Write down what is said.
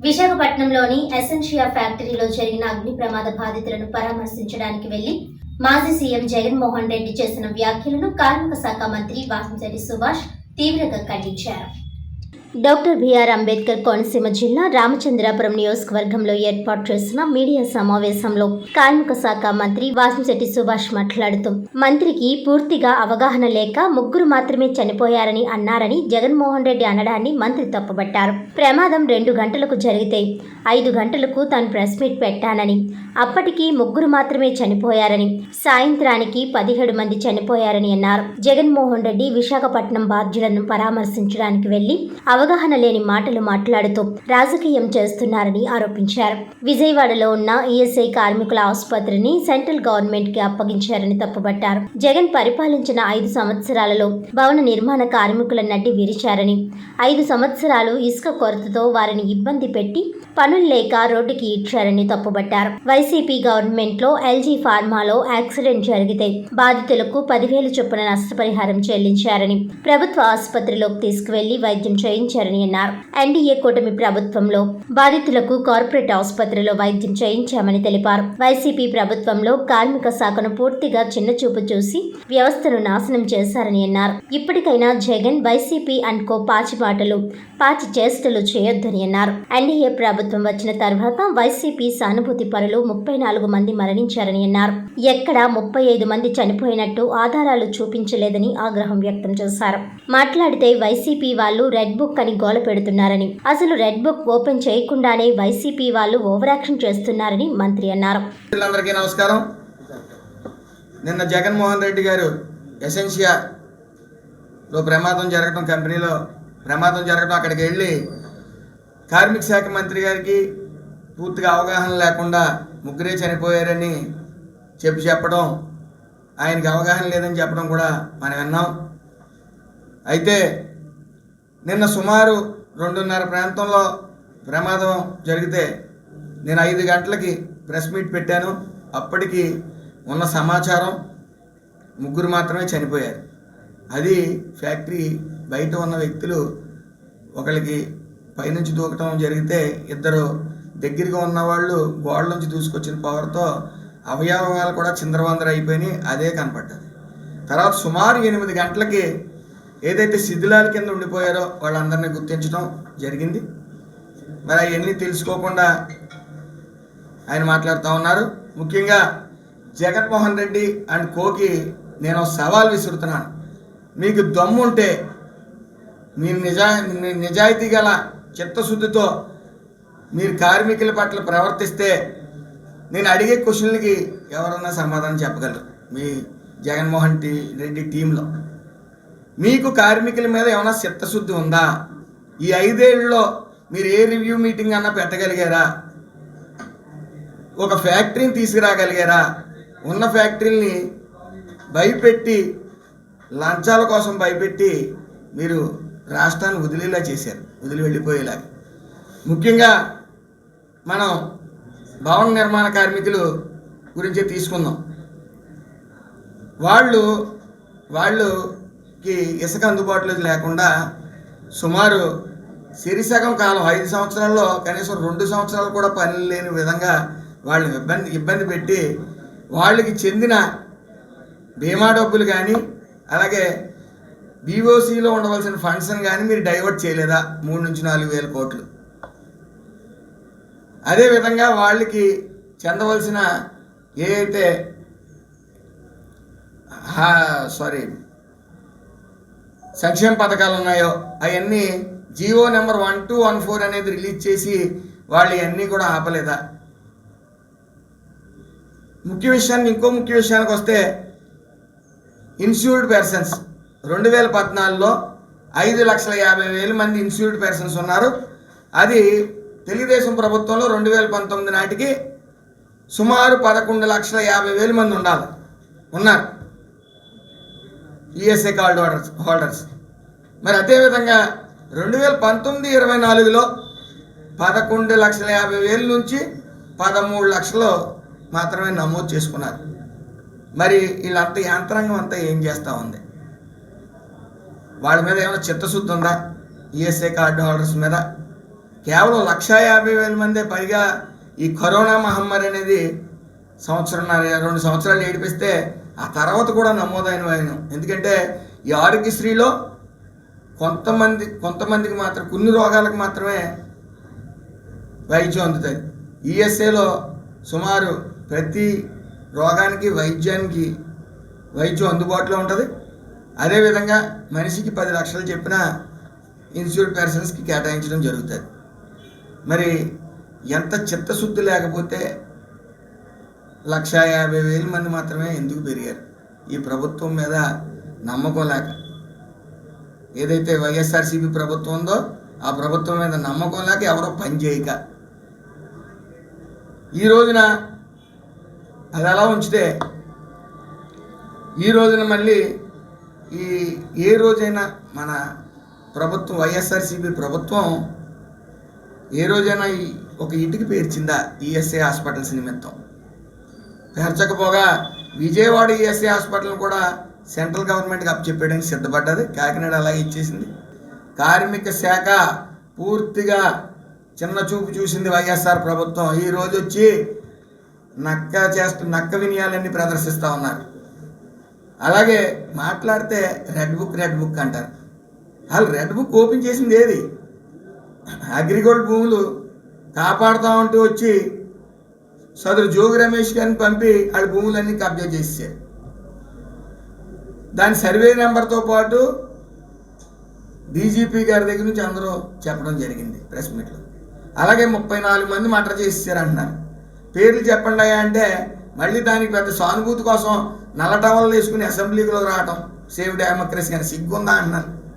విశాఖపట్నంలోని ఎసెన్షియా ఫ్యాక్టరీలో జరిగిన అగ్ని ప్రమాద బాధితులను పరామర్శించడానికి వెళ్ళి మాజీ సీఎం జగన్మోహన్ రెడ్డి చేసిన వ్యాఖ్యలను కార్మిక శాఖ మంత్రి వాసంశెట్టి సుభాష్ తీవ్రంగా ఖండించారు. డాక్టర్ బిఆర్ అంబేద్కర్ కోనసీమ జిల్లా రామచంద్రాపురం నియోజకవర్గంలో ఏర్పాటు చేసిన మీడియా సమావేశంలో కార్మిక శాఖ మంత్రి వాసంశెట్టి సుభాష్ మాట్లాడుతూ మంత్రికి పూర్తిగా అవగాహన లేక ముగ్గురు మాత్రమే చనిపోయారని అన్నారని జగన్మోహన్ రెడ్డి అనడాన్ని మంత్రి తప్పుబట్టారు. ప్రమాదం రెండు గంటలకు జరిగితే ఐదు గంటలకు తాను ప్రెస్ మీట్ పెట్టానని అప్పటికి ముగ్గురు మాత్రమే చనిపోయారని సాయంత్రానికి పదిహేడు మంది చనిపోయారని అన్నారు. జగన్మోహన్ రెడ్డి విశాఖపట్నం బాధ్యులను పరామర్శించడానికి వెళ్ళి అవగాహన లేని మాటలు మాట్లాడుతూ రాజకీయం చేస్తున్నారని ఆరోపించారు. విజయవాడలో ఉన్న ఈఎస్ఐ కార్మికుల ఆసుపత్రిని సెంట్రల్ గవర్నమెంట్కి అప్పగించారని తప్పుబట్టారు జగన్ పరిపాలించిన ఐదు సంవత్సరాలలో భవన నిర్మాణ కార్మికుల నడ్డి విరిచారని ఐదు సంవత్సరాలు ఇసుక కొరతతో వారిని ఇబ్బంది పెట్టి పనులు లేక రోడ్డుకి ఇచ్చారని తప్పుబట్టారు వైసీపీ గవర్నమెంట్లో ఎల్జీ ఫార్మాలో యాక్సిడెంట్ జరిగితే బాధితులకు పదివేలు చొప్పున నష్టపరిహారం చెల్లించారని ప్రభుత్వ ఆసుపత్రిలోకి తీసుకువెళ్ళి వైద్యం చేయించారని అన్నారు. ఎన్డీఏ కూటమి ప్రభుత్వంలో బాధితులకు కార్పొరేట్ ఆసుపత్రిలో వైద్యం చేయించామని తెలిపారు. వైసీపీ ప్రభుత్వంలో కార్మిక శాఖను పూర్తిగా చిన్నచూపు చూసి వ్యవస్థను నాశనం చేశారని అన్నారు. ఇప్పటికైనా జగన్ వైసీపీ అండ్ కో పాచిపాటలు పాచి చేష్టలు చేయొద్దని అన్నారు. ఎన్డీఏ ప్రభుత్వం వచ్చిన తర్వాత వైసీపీ సానుభూతి పరులు ముప్పై నాలుగు మంది మరణించారని అన్నారు. ఎక్కడ ముప్పై ఐదు మంది చనిపోయినట్టు ఆధారాలు చూపించలేదని ఆగ్రహం వ్యక్తం చేశారు. మాట్లాడితే వైసీపీ వాళ్ళు రెడ్ బుక్ అని గోల పెడుతున్నారని. అసలు రెడ్ బుక్ ఓపెన్ చేయకుండానే వైసీపీ వాళ్ళు ఓవరాక్షన్ చేస్తున్నారని మంత్రి అన్నారు. అందరికీ నమస్కారం. నిన్న జగన్మోహన్ రెడ్డి గారు ఎసెన్షియాలో ప్రమాదం జరగడం కంపెనీలో ప్రమాదం జరగడం అక్కడికి వెళ్ళి కార్మిక శాఖ మంత్రి గారికి పూర్తిగా అవగాహన లేకుండా ముగ్గురే చనిపోయారని చెప్పి చెప్పడం ఆయనకి అవగాహన లేదని చెప్పడం కూడా మనం విన్నాం. అయితే నిన్న సుమారు రెండున్నర ప్రాంతంలో ప్రమాదం జరిగితే నేను ఐదు గంటలకి ప్రెస్ మీట్ పెట్టాను. అప్పటికి ఉన్న సమాచారం ముగ్గురు మాత్రమే చనిపోయారు. అది ఫ్యాక్టరీ బయట ఉన్న వ్యక్తులు ఒకరికి పైనుంచి దూకటం జరిగితే ఇద్దరు దగ్గరగా ఉన్న వాళ్ళు గోడ నుంచి దూసుకొచ్చిన పవర్తో అవయవాలు కూడా చిందరవందర అయిపోయినాయి. అదే కనపడ్డది. తర్వాత సుమారు ఎనిమిది గంటలకి ఏదైతే శిథిలాల కింద ఉండిపోయారో వాళ్ళందరినీ గుర్తించడం జరిగింది. మరి అవన్నీ తెలుసుకోకుండా ఆయన మాట్లాడుతూ ఉన్నారు. ముఖ్యంగా జగన్మోహన్ రెడ్డి అండ్ కోకి నేను సవాల్ విసురుతున్నాను. మీకు దమ్ముంటే మీరు నిజా మీ నిజాయితీ గల చిత్తశుద్ధితో మీరు కార్మికుల పట్ల ప్రవర్తిస్తే నేను అడిగే క్వశ్చన్లకి ఎవరన్నా సమాధానం చెప్పగలరు? మీ జగన్మోహన్ టీ రెడ్డి టీంలో. మీకు కార్మికుల మీద ఏమైనా చిత్తశుద్ధి ఉందా? ఈ ఐదేళ్ళలో మీరు ఏ రివ్యూ మీటింగ్ అన్నా పెట్టగలిగారా? ఒక ఫ్యాక్టరీని తీసుకురాగలిగారా? ఉన్న ఫ్యాక్టరీని భయపెట్టి లంచాల కోసం భయపెట్టి మీరు రాష్ట్రాన్ని వదిలేలా చేశారు వదిలి వెళ్ళిపోయేలాగా. ముఖ్యంగా మనం భవన నిర్మాణ కార్మికులు గురించి తీసుకుందాం. వాళ్ళు వాళ్ళు వాళ్ళకి ఇసుక అందుబాటులో లేకుండా సుమారు సిరిసగం కాలం ఐదు సంవత్సరాల్లో కనీసం రెండు సంవత్సరాలు కూడా పని లేని విధంగా వాళ్ళని ఇబ్బంది ఇబ్బంది పెట్టి వాళ్ళకి చెందిన బీమా డబ్బులు కానీ అలాగే బీఓసీలో ఉండవలసిన ఫండ్స్ని కానీ మీరు డైవర్ట్ చేయలేదా? మూడు నుంచి నాలుగు వేల కోట్లు. అదేవిధంగా వాళ్ళకి చెందవలసిన ఏ అయితే సారీ సంక్షేమ పథకాలు ఉన్నాయో అవన్నీ Jio number one two one four అనేది రిలీజ్ చేసి వాళ్ళు ఇవన్నీ కూడా ఆపలేదా? ముఖ్య విషయాన్ని ఇంకో ముఖ్య విషయానికి వస్తే ఇన్సూర్డ్ పర్సన్స్ రెండు వేల పద్నాలుగులో ఐదు లక్షల యాభై వేల మంది ఇన్సూర్డ్ పర్సన్స్ ఉన్నారు. అది తెలుగుదేశం ప్రభుత్వంలో రెండు వేల పంతొమ్మిది నాటికి సుమారు పదకొండు లక్షల యాభై వేల మంది ఉండాలి. ఉన్నారు. ఈఎస్ఐ కార్డు హోల్డర్స్ హోల్డర్స్ మరి అదేవిధంగా రెండు వేల పంతొమ్మిది ఇరవై నాలుగులో పదకొండు లక్షల యాభై వేల నుంచి పదమూడు లక్షలు మాత్రమే నమోదు చేసుకున్నారు. మరి వీళ్ళంతా యంత్రాంగం అంతా ఏం చేస్తూ ఉంది? వాళ్ళ మీద ఏమైనా చిత్తశుద్ధి ఉందా? ఈఎస్ఐ కార్డు హోల్డర్స్ మీద? కేవలం లక్ష యాభై వేల మందే పైగా ఈ కరోనా మహమ్మారి అనేది సంవత్సరంన్నర రెండు సంవత్సరాలు ఏడిపిస్తే ఆ తర్వాత కూడా నమోదైన వైనం ఎందుకంటే ఈ ఆరోగ్యశ్రీలో కొంతమంది కొంతమందికి మాత్రం కొన్ని రోగాలకు మాత్రమే వైద్యం అందుతుంది ఈఎస్ఏలో సుమారు ప్రతి రోగానికి వైద్యానికి వైద్యం అందుబాటులో ఉంటుంది. అదేవిధంగా మనిషికి పది లక్షలు చెప్పిన ఇన్స్టిట్యూట్ పర్సన్స్కి కేటాయించడం జరుగుతుంది మరి ఎంత చిత్తశుద్ధి లేకపోతే లక్షా యాభై వేల మంది మాత్రమే ఎందుకు పెరిగారు? ఈ ప్రభుత్వం మీద నమ్మకం లేక. ఏదైతే వైఎస్ఆర్సీపీ ప్రభుత్వం ఉందో ఆ ప్రభుత్వం మీద నమ్మకం లేక ఎవరో పని చేయక. ఈ రోజున అది అలా ఉంచితే ఈ రోజున మళ్ళీ ఈ ఏ రోజైనా మన ప్రభుత్వం వైఎస్ఆర్సీపీ ప్రభుత్వం ఏ రోజైనా ఈ ఒక ఇంటికి పేర్చిందా ఈఎస్ఐ హాస్పిటల్స్ నిమిత్తం. పేర్చకపోగా విజయవాడ ఈఎస్ఐ హాస్పిటల్ కూడా సెంట్రల్ గవర్నమెంట్కి అప్పచెప్పేయడానికి సిద్ధపడ్డది. కాకినాడ అలాగే ఇచ్చేసింది. కార్మిక శాఖ పూర్తిగా చిన్న చూపు చూసింది వైఎస్ఆర్ ప్రభుత్వం. ఈ రోజు వచ్చి నక్క చేస్తూ నక్క వినయాలన్నీ ప్రదర్శిస్తూ ఉన్నారు. అలాగే మాట్లాడితే రెడ్ బుక్ రెడ్ బుక్ అంటారు. వాళ్ళు రెడ్ బుక్ ఓపెన్ చేసింది ఏది? అగ్రిగోల్డ్ భూములు కాపాడుతూ ఉంటూ వచ్చి సదరు జోగి రమేష్ గారిని పంపి వాళ్ళ భూములన్నీ కబ్జా చేసేసారు. దాని సర్వే నెంబర్తో పాటు డీజీపీ గారి దగ్గర నుంచి అందరూ చెప్పడం జరిగింది ప్రెస్ మీట్లో. అలాగే ముప్పై నాలుగు మంది మటర్ చేసేసారు అంటున్నారు పేర్లు చెప్పండి అయ్యా అంటే మళ్ళీ దానికి పెద్ద సానుభూతి కోసం నల్ల టవల్ వేసుకుని అసెంబ్లీలో రావటం సేవ్ డెమోక్రసీ అని సిగ్గుందా అంటున్నాను